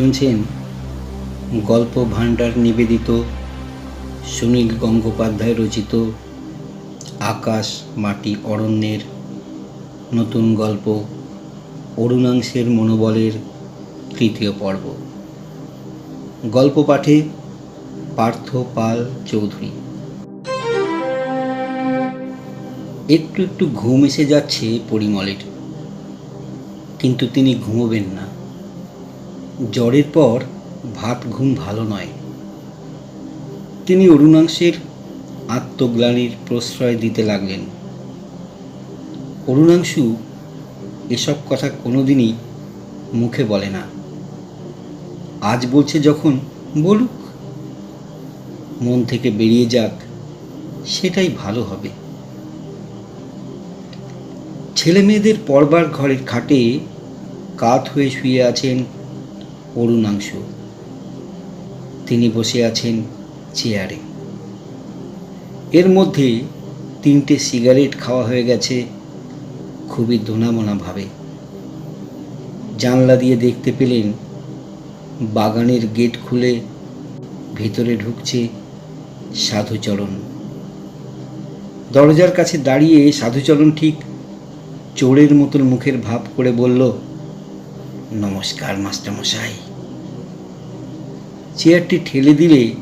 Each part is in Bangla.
শুনছেন গল্প ভাণ্ডার নিবেদিত সুনীল গঙ্গোপাধ্যায় রচিত আকাশ, মাটি, অরণ্যের নতুন গল্প অরুণাংশের মনোবলের তৃতীয় পর্ব। গল্প পাঠে পার্থ পাল চৌধুরী। একটু একটু ঘুম এসে যাচ্ছে পরিমলের, কিন্তু তিনি ঘুমোবেন না। জ্বরের পর ভাত ঘুম ভালো নয়। তিনি অরুণাংশের আত্মগ্লানির প্রশ্রয় দিতে লাগলেন। অরুণাংশু এসব কথা কোনোদিনই মুখে বলে না। আজ বলছে যখন, বলুক, মন থেকে বেরিয়ে যাক, সেটাই ভালো হবে। ছেলে মেয়েদের পড়বার ঘরের খাটে কাত হয়ে শুয়ে আছেন অরুণাংশু। তিনি বসে আছেন চেয়ারে। এর মধ্যে তিনটে সিগারেট খাওয়া হয়ে গেছে খুবই দোনামোনাভাবে। জানলা দিয়ে দেখতে পেলেন বাগানের গেট খুলে ভিতরে ঢুকছে সাধুচরণ। দরজার কাছে দাঁড়িয়ে সাধুচরণ ঠিক চোরের মতন মুখের ভাব করে বলল নমস্কার, মাস্টারমশাই। চেয়ারটি ঠেলে দিলে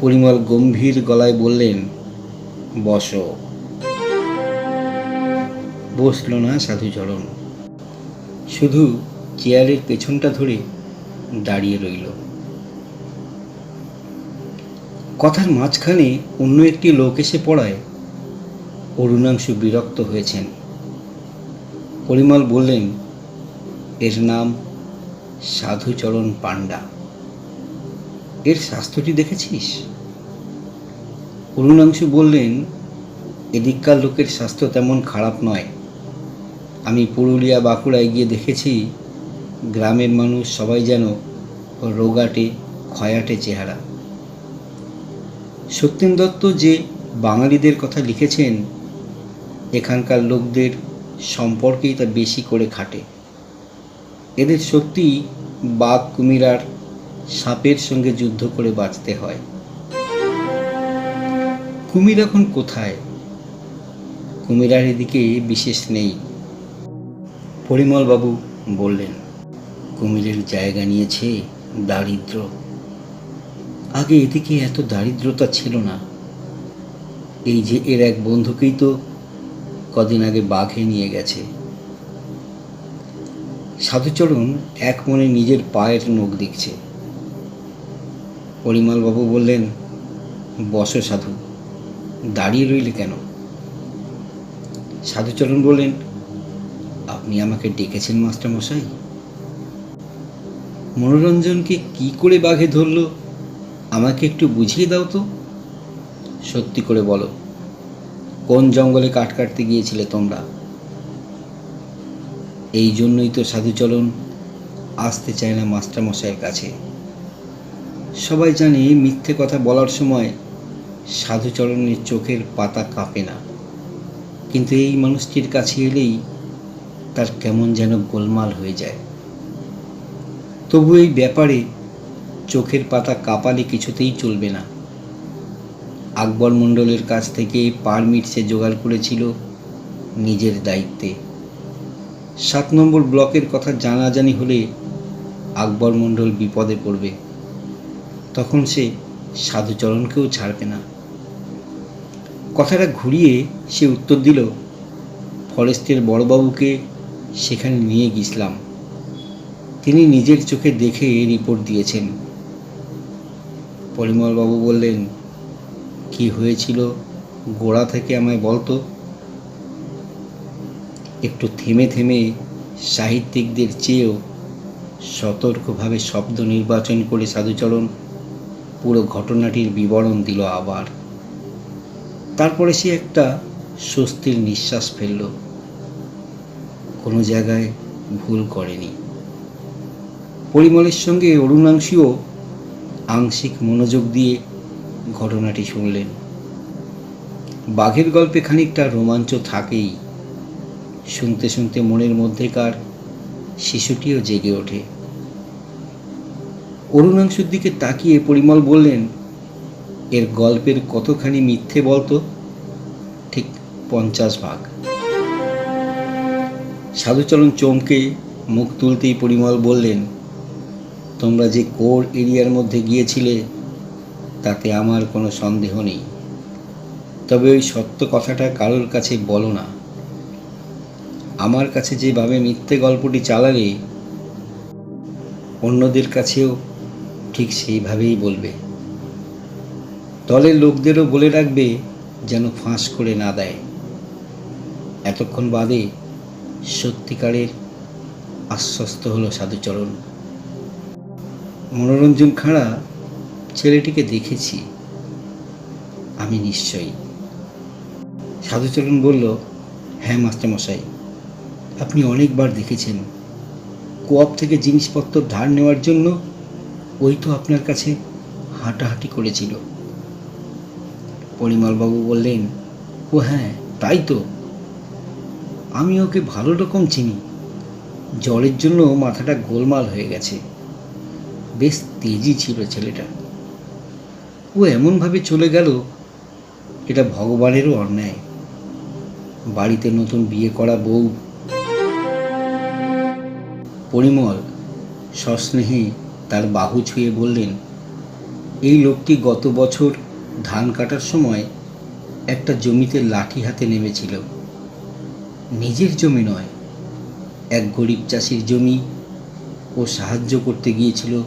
পরিমল গম্ভীর গলায় বললেন, বসো। বসল না সাধুচরণ শুধু চেয়ারের পেছনটা ধরে দাঁড়িয়ে রইল। কথার মাঝখানে অন্য একটি লোক এসে পড়ায়, অরুণাংশু বিরক্ত হয়েছেন। পরিমল বললেন এর নাম সাধুচরণ পাণ্ডা। এর স্বাস্থ্যটি দেখেছিস? অরুণাংশু বললেন, এদিককার লোকের স্বাস্থ্য তেমন খারাপ নয়। আমি পুরুলিয়া বাঁকুড়ায় গিয়ে দেখেছি, গ্রামের মানুষ সবাই যেন রোগাটে, ক্ষয়াটে চেহারা। সত্যেন দত্ত যে বাঙালিদের কথা লিখেছেন, এখানকার লোকদের সম্পর্কেই তা বেশি করে খাটে। এদের সত্যি বাঘ কুমিরার সাপের সঙ্গে যুদ্ধ করে বাঁচতে হয়। কুমির এখন কোথায়? কুমিরার এদিকে বিশেষ নেই। পরিমলবাবু বললেন, কুমিরের জায়গা নিয়েছে দারিদ্র। আগে এদিকে এত দারিদ্রতা ছিল না। এই যে এর এক বন্ধুকেই তো কদিন আগে বাঘে নিয়ে গেছে। সাধুচরণ এক মনে নিজের পায়ের নখ দেখছে। পরিমালবাবু বললেন, বসো সাধু, দাঁড়িয়ে রইলে কেন? সাধুচরণ বললেন, আপনি আমাকে ডেকেছেন মাস্টারমশাই মনোরঞ্জনকে কি করে বাঘে ধরলো, আমাকে একটু বুঝিয়ে দাও তো। সত্যি করে বলো, কোন জঙ্গলে কাঠ কাটতে গিয়েছিলে তোমরা? এই জন্যই তো সাধুচরণ আসতে চায় না মাস্টারমশাইয়ের কাছে। সবাই জানে মিথ্যে কথা বলার সময় সাধুচরণের চোখের পাতা কাঁপে না। কিন্তু এই মানুষটির কাছে এলেই তার কেমন যেন গোলমাল হয়ে যায়। তবু এই ব্যাপারে চোখের পাতা কাঁপালে কিছুতেই চলবে না। আকবর মণ্ডলের কাছ থেকে পারমিট সে জোগাড় করেছিল নিজের দায়িত্বে। সাত নম্বর ব্লকের কথা জানাজানি হলে আকবর মণ্ডল বিপদে পড়বে। তখন সে সাধুচরণকেও ছাড়বে না। কথাটা ঘুরিয়ে সে উত্তর দিল, ফরেস্টের বড়বাবুকে সেখানে নিয়ে গেছিলাম তিনি নিজের চোখে দেখে রিপোর্ট দিয়েছেন। পরিমলবাবু বললেন, কি হয়েছিল? গোড়া থেকে আমায় বলতো? একটু থেমে থেমে সাহিত্যিকদের চেয়েও সতর্কভাবে শব্দ নির্বাচন করে সাধুচরণ পুরো ঘটনাটির বিবরণ দিল আবার। তারপরে সে একটা স্বস্তির নিঃশ্বাস ফেলল। কোনো জায়গায় ভুল করেনি। পরিমলের সঙ্গে অরুণাংশীও আংশিক মনোযোগ দিয়ে ঘটনাটি শুনলেন। বাঘের গল্পে খানিকটা রোমাঞ্চ থাকেই। শুনতে শুনতে মনের মধ্যেকার শিশুটিও জেগে ওঠে। অরুণাংশুর দিকে তাকিয়ে পরিমল বললেন, এর গল্পের কতখানি মিথ্যে বলতো? ঠিক পঞ্চাশ ভাগ। সাধুচরণ চমকে মুখ তুলতেই পরিমল বললেন, তোমরা যে কোর এরিয়ার মধ্যে গিয়েছিলে, তাতে আমার কোনো সন্দেহ নেই। তবে ওই সত্য কথাটা কারোর কাছে বলো না। আমার কাছে যেভাবে মিথ্যে গল্পটি চালালে, অন্যদের কাছেও ঠিক সেইভাবেই বলবে। দলের লোকদেরও বলে রাখবে, যেন ফাঁস করে না দেয়। এতক্ষণ বাদে সত্যিকারের আশ্বস্ত হলো সাধুচরণ। মনোরঞ্জন খাঁড়া, ছেলেটিকে দেখেছি। আমি নিশ্চয়ই। সাধুচরণ বলল হ্যাঁ মাস্টারমশাই। আপনি অনেকবার দেখেছেন। কোয়াপ থেকে জিনিসপত্র ধার নেওয়ার জন্য ওই তো আপনার কাছে হাঁটাহাঁটি করেছিল। পরিমলবাবু বললেন, ও হ্যাঁ তাই তো। আমি ওকে ভালো রকম চিনি। জ্বরের জন্য মাথাটা গোলমাল হয়ে গেছে। বেশ তেজি ছিল ছেলেটা। ও এমনভাবে চলে গেল, এটা ভগবানেরও অন্যায়। বাড়িতে নতুন বিয়ে করা বউ পরিমল সস্নেহে তার বাহু ছুঁয়ে বললেন, এই লোকটি গত বছর ধান কাটার সময় একটা জমিতে লাঠি হাতে নেমেছিল। নিজের জমি নয়, এক গরিব চাষির জমি ও সাহায্য করতে গিয়েছিল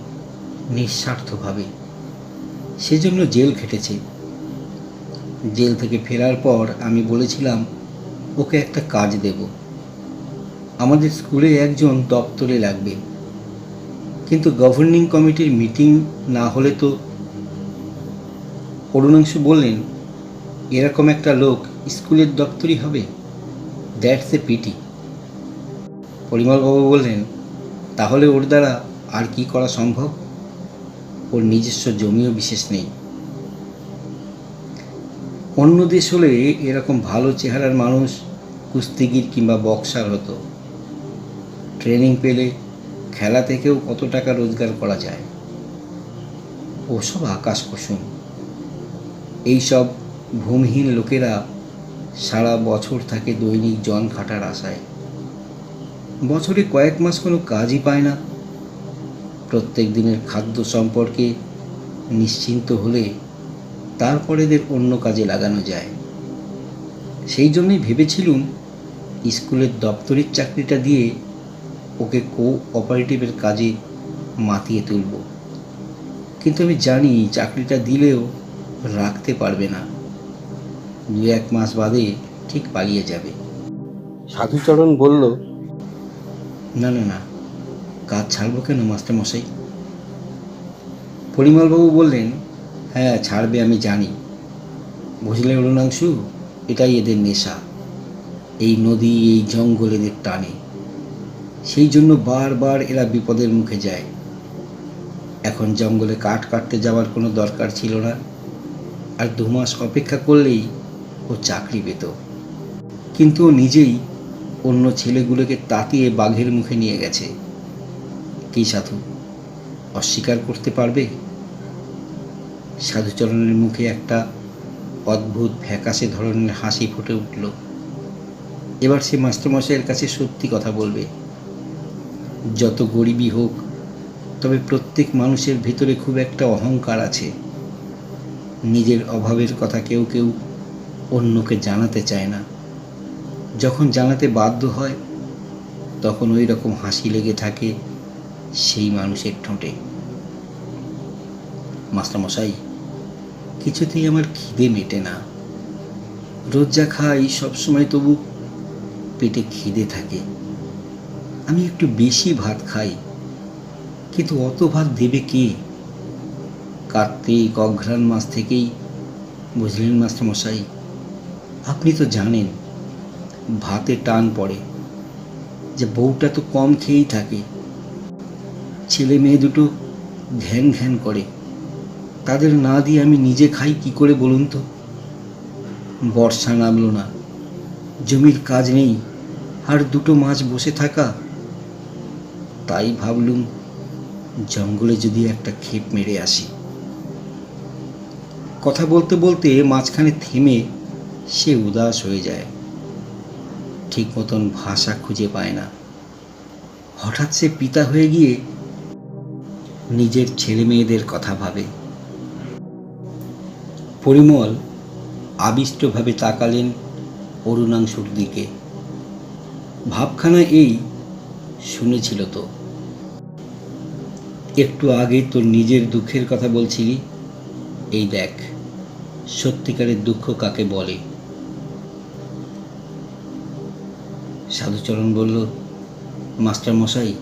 নিঃস্বার্থভাবে। সেজন্য জেল খেটেছে। জেল থেকে ফেরার পর আমি বলেছিলাম, ওকে একটা কাজ দেব। আমাদের স্কুলে একজন দপ্তরে লাগবে। কিন্তু গভর্নিং কমিটির মিটিং না হলে তো অরুণাংশু বললেন, এরকম একটা লোক স্কুলের দপ্তরই হবে। দ্যাটস এ পিটি পরিমলবাবু বললেন, তাহলে ওর দ্বারা আর কি করা সম্ভব? ওর নিজস্ব জমিও বিশেষ নেই। অন্য দেশ হলে এরকম ভালো চেহারার মানুষ কুস্তিগির কিংবা বক্সার হতো। ট্রেনিং পেলে খেলা থেকেও কত টাকা রোজগার করা যায়? ওসব আকাশ কুসুম। এইসব ভূমিহীন লোকেরা সারা বছর থাকে দৈনিক জন খাটার আশায়। বছরে কয়েক মাস কোনো কাজই পায় না। প্রত্যেক দিনের খাদ্য সম্পর্কে নিশ্চিন্ত হলে তারপর এদের অন্য কাজে লাগানো যায়। সেই জন্যই ভেবেছিলুম স্কুলের দপ্তরের চাকরিটা দিয়ে ওকে কো অপারেটিভের কাজে মাতিয়ে তুলব। কিন্তু আমি জানি চাকরিটা দিলেও রাখতে পারবে না। দু এক মাস বাদে ঠিক পালিয়ে যাবে। সাধুচরণ বলল না না না কাজ ছাড়বো কেন মাস্টারমশাই? পরিমলবাবু বললেন হ্যাঁ ছাড়বে আমি জানি। বুঝলে অরুণাংশু এটাই এদের নেশা। এই নদী এই জঙ্গল এদের টানে। সেই জন্য বারবার এরা বিপদের মুখে যায়। এখন জঙ্গলে কাঠ কাটতে যাওয়ার কোনো দরকার ছিল না। আর দু মাস অপেক্ষা করলেই ও চাকরি পেত। কিন্তু ও নিজেই অন্য ছেলেগুলোকে তাতিয়ে বাঘের মুখে নিয়ে গেছে। কি সাধু, অস্বীকার করতে পারবে? সাধুচরণের মুখে একটা অদ্ভুত ফ্যাকাশে ধরনের হাসি ফুটে উঠল। এবার সে মাস্টারমশাইয়ের কাছে সত্যি কথা বলবে। যত গরিবই হোক, তবে প্রত্যেক মানুষের ভিতরে খুব একটা অহংকার আছে। নিজের অভাবের কথা কেউ কেউ অন্যকে জানাতে চায় না। যখন জানাতে বাধ্য হয়, তখন ওই রকম হাসি লেগে থাকে সেই মানুষের ঠোঁটে। মাস্টারমশাই, কিছুতেই আমার খিদে মেটে না। রোজ খাই, সবসময় তবু পেটে খিদে থাকে। আমি একটু বেশি ভাত খাই, কিন্তু অত ভাত দেবে কে? কার্তিক, অঘ্রাণ মাস থেকেই বুঝলেন মাস্টারমশাই, আপনি তো জানেন ভাতে টান পড়ে, যে বউটা তো কম খেয়েই থাকে। ছেলে মেয়ে দুটো ঘ্যান ঘ্যান করে, তাদের না দিয়ে আমি নিজে খাই কি করে বলুন তো? বর্ষা নামলো না, জমির কাজ নেই, আর দুটো মাছ বসে থাকা তাই ভাবলুম, জঙ্গলে যদি একটা ক্ষেপ মেরে আসি। কথা বলতে বলতে মাঝখানে থেমে সে উদাস হয়ে যায়। ঠিক মতন ভাষা খুঁজে পায় না। হঠাৎ সে পিতা হয়ে গিয়ে নিজের ছেলে মেয়েদের কথা ভাবে। পরিমল আবিষ্টভাবে তাকালেন অরুণাংশুর দিকে। ভাবখানা এই শুনেছিল তো। একটু আগে তোর নিজের দুঃখের কথা বলছিলি এই দেখ, সত্যিকারের দুঃখ কাকে বলে? সাধুচরণ বলল মাস্টার মশাই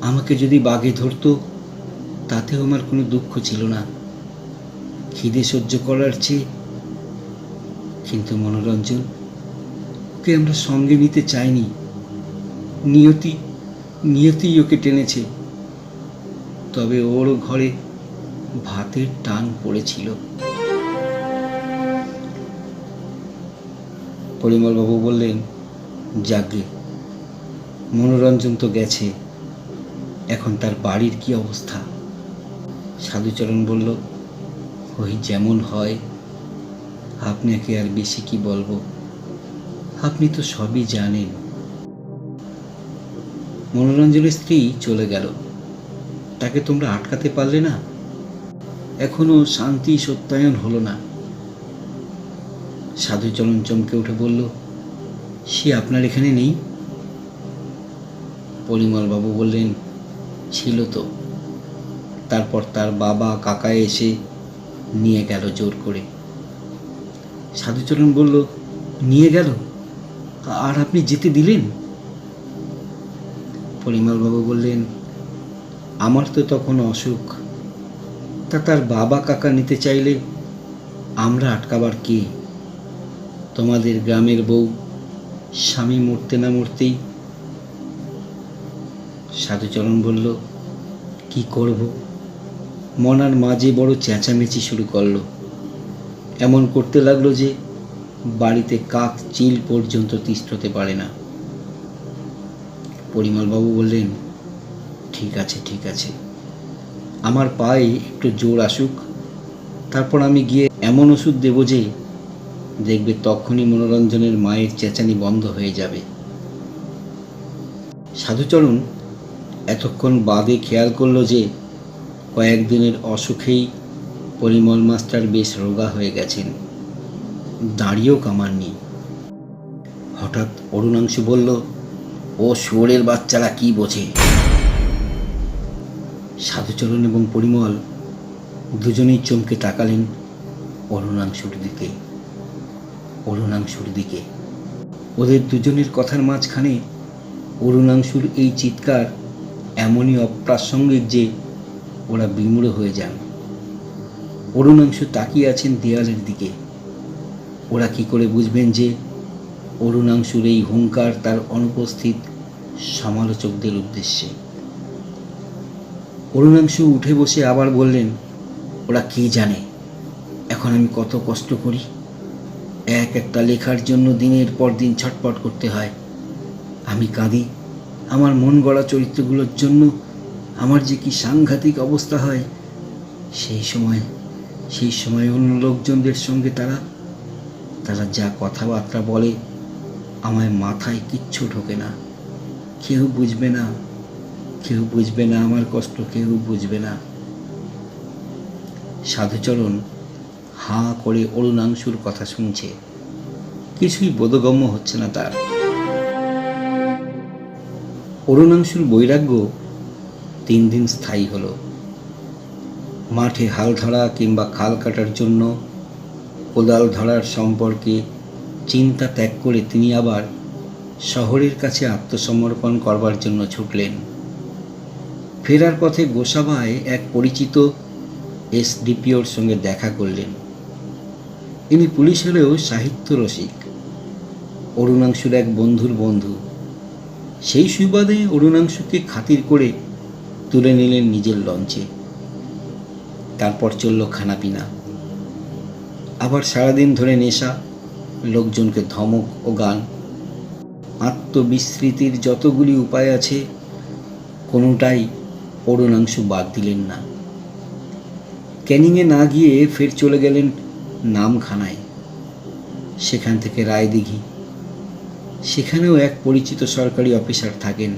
আমাকে যদি বাঘে ধরতো, তাতেও আমার কোনো দুঃখ ছিল না। খিদে সহ্য করার চেয়ে কিন্তু মনোরঞ্জন, ওকে আমরা সঙ্গে নিতে চাইনি। নিয়তি নিয়তি ওকে টেনেছে। তবে ওর ঘরে ভাতের টান পড়েছিল। পরিমলবাবু বললেন যাগে মনোরঞ্জন তো গেছে। এখন তার বাড়ির কি অবস্থা? সাধুচরণ বলল, ওই যেমন হয়, আপনাকে আর বেশি কি বলব? আপনি তো সবই জানেন। মনোরঞ্জনের স্ত্রী চলে গেল। তাকে তোমরা আটকাতে পারলে না? এখনও শান্তি সত্যায়ন হলো না। সাধুচরণ চমকে উঠে বলল, সে আপনার এখানে নেই? পরিমলবাবু বললেন, ছিল তো। তারপর তার বাবা, কাকা এসে নিয়ে গেল জোর করে। সাধুচরণ বলল, নিয়ে গেল? আর আপনি যেতে দিলেন? পরিমলবাবু বললেন আমার তো তখন অসুখ। তা তার বাবা কাকা নিতে চাইলে আমরা আটকাবার কে? তোমাদের গ্রামের বউ স্বামী মরতে না মরতেই সাধুচরণ বলল, কি করব? মনার মাঝে বড় চেঁচামেচি শুরু করল। এমন করতে লাগল যে বাড়িতে কাক চিল পর্যন্ত তিষ্ঠতে পারে না। পরিমলবাবু বললেন ঠিক আছে ঠিক আছে। আমার পায়ে একটু জোর আসুক। তারপর আমি গিয়ে এমন ওষুধ দেবো যে, দেখবে তখনই মনোরঞ্জনের মায়ের চেঁচানি বন্ধ হয়ে যাবে। সাধুচরণ এতক্ষণ বাদে খেয়াল করল যে, কয়েকদিনের অসুখেই পরিমল মাস্টার বেশ রোগা হয়ে গেছেন। দাঁড়িয়েও কামাননি। হঠাৎ অরুণাংশু বলল, ও শুয়োরের বাচ্চারা কি বোঝে? সাধুচরণ এবং পরিমল দুজনেই চমকে তাকালেন অরুণাংশুর দিকে অরুণাংশুর দিকে ওদের দুজনের কথার মাঝখানে অরুণাংশুর এই চিৎকার এমনই অপ্রাসঙ্গিক যে ওরা বিমূঢ় হয়ে যান। অরুণাংশু তাকিয়ে আছেন দেয়ালের দিকে। ওরা কি করে বুঝবেন যে অরুণাংশুর এই হুঙ্কার তার অনুপস্থিত সমালোচকদের উদ্দেশ্যে? অরুণাংশু উঠে বসে আবার বললেন, ওরা কি জানে? এখন আমি কত কষ্ট করি। এক একটা লেখার জন্য দিনের পর দিন ছটপট করতে হয়। আমি কাঁদি। আমার মন গড়া চরিত্রগুলোর জন্য আমার যে কি সাংঘাতিক অবস্থা হয়, সেই সময় সেই সময় অন্য লোকজনদের সঙ্গে তারা তারা যা কথাবার্তা বলে, আমায় মাথায় কিচ্ছু ঢোকে না। কেউ বুঝবে না কেউ বুঝবে না, আমার কষ্ট কেউ বুঝবে না। সাধুচরণ হাঁ করে অরুণাংশুর কথা শুনছে। কিছুই বোধগম্য হচ্ছে না তার। অরুণাংশুর বৈরাগ্য তিন দিন স্থায়ী হলো। মাঠে হাল ধরা কিংবা খাল কাটার জন্য কোদাল ধরার সম্পর্কে চিন্তা ত্যাগ করে তিনি আবার শহরের কাছে আত্মসমর্পণ করবার জন্য ছুটলেন। ফেরার পথে গোসাবায় এক পরিচিত এসডিপিওর সঙ্গে দেখা করলেন। ইনি পুলিশ হলেও সাহিত্য রসিক। অরুণাংশুর এক বন্ধুর বন্ধু। সেই সুবাদে অরুণাংশুকে খাতির করে তুলে নিলেন নিজের লঞ্চে। তারপর চলল খানাপিনা। আবার সারাদিন ধরে নেশা, লোকজনকে ধমক ও গান। আত্মবিস্মৃতির যতগুলি উপায় আছে, কোনোটাই অরুণাংশু বাদ দিলেন না। ক্যানিংয়ে না গিয়ে ফের চলে গেলেন নামখানায়, সেখান থেকে রায়দিঘি। সেখানেও এক পরিচিত সরকারি অফিসার থাকেন।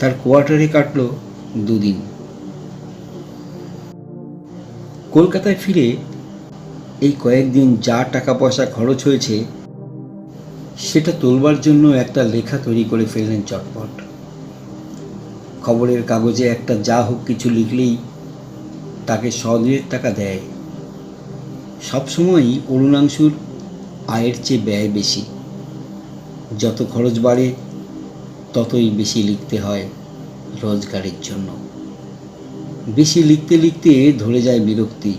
তার কোয়ার্টারে কাটল দুদিন। কলকাতায় ফিরে এই কয়েকদিন যা টাকা পয়সা খরচ হয়েছে, সেটা তোলবার জন্য একটা লেখা তৈরি করে ফেললেন চটপট। খবরের কাগজে একটা যা হোক কিছু লিখলেই তাকে সদুয়ের টাকা দেয়। সবসময়ই অরুণাংশুর আয়ের চেয়ে ব্যয় বেশি। যত খরচ বাড়ে, ততই বেশি লিখতে হয় রোজগারের জন্য। বেশি লিখতে লিখতে ধরে যায় বিরক্তি।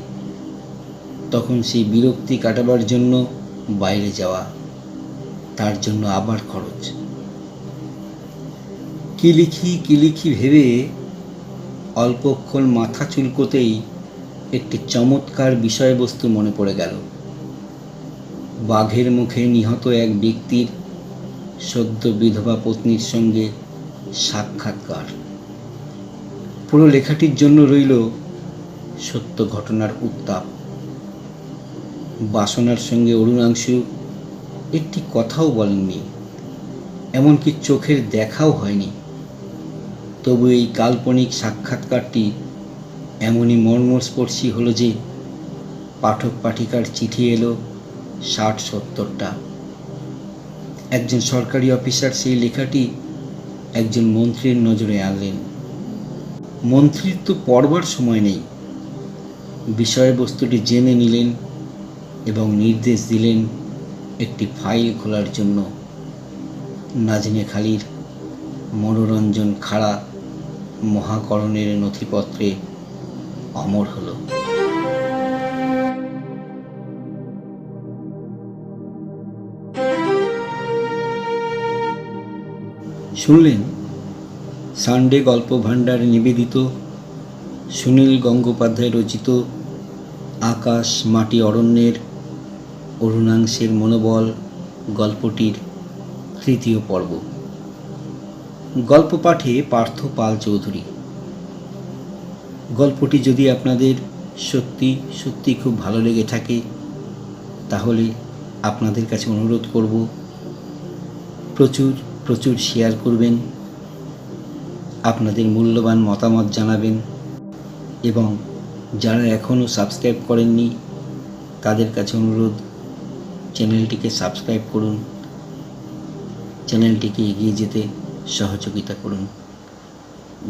তখন সেই বিরক্তি কাটাবার জন্য বাইরে যাওয়া, তার জন্য আবার খরচ। কি লিখি কি লিখি ভেবে অল্পক্ষণ মাথা চুলকোতেই একটি চমৎকার বিষয়বস্তু মনে পড়ে গেল। বাঘের মুখে নিহত এক ব্যক্তির সদ্য বিধবা পত্নীর সঙ্গে সাক্ষাৎকার। পুরো লেখাটির জন্য রইল সত্য ঘটনার উত্তাপ। বাসনার সঙ্গে অরুণাংশু একটি কথাও বলেননি, এমনকি চোখের দেখাও হয়নি। তবু এই কাল্পনিক সাক্ষাৎকারটি এমনই মর্মস্পর্শী হলো যে পাঠক পাঠিকার চিঠি এলো ষাট সত্তরটা। একজন সরকারি অফিসার সেই লেখাটি একজন মন্ত্রীর নজরে আনলেন। মন্ত্রীর তো পড়বার সময় নেই। বিষয়বস্তুটি জেনে নিলেন এবং নির্দেশ দিলেন একটি ফাইল খোলার জন্য। নাজনে খালির মনোরঞ্জন খাড়া মহাকরণের নথিপত্রে অমর হলো। শুনলেন? সানডে গল্প ভাণ্ডার নিবেদিত, সুনীল গঙ্গোপাধ্যায় রচিত, আকাশ মাটি অরণ্যের অরুণাংশের মনোবল গল্পটির তৃতীয় পর্ব। গল্প পাঠে পার্থ পাল চৌধুরী। গল্পটি যদি আপনাদের সত্যি সত্যি খুব ভালো লেগে থাকে, তাহলে আপনাদের কাছে অনুরোধ করব, প্রচুর প্রচুর শেয়ার করবেন, আপনাদের মূল্যবান মতামত জানাবেন এবং যারা এখনও সাবস্ক্রাইব করেননি, তাদের কাছে অনুরোধ চ্যানেলটিকে সাবস্ক্রাইব করুন। চ্যানেলটিকে এগিয়ে যেতে সহযোগিতা করুন।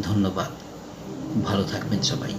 ধন্যবাদ। ভালো থাকবেন সবাই।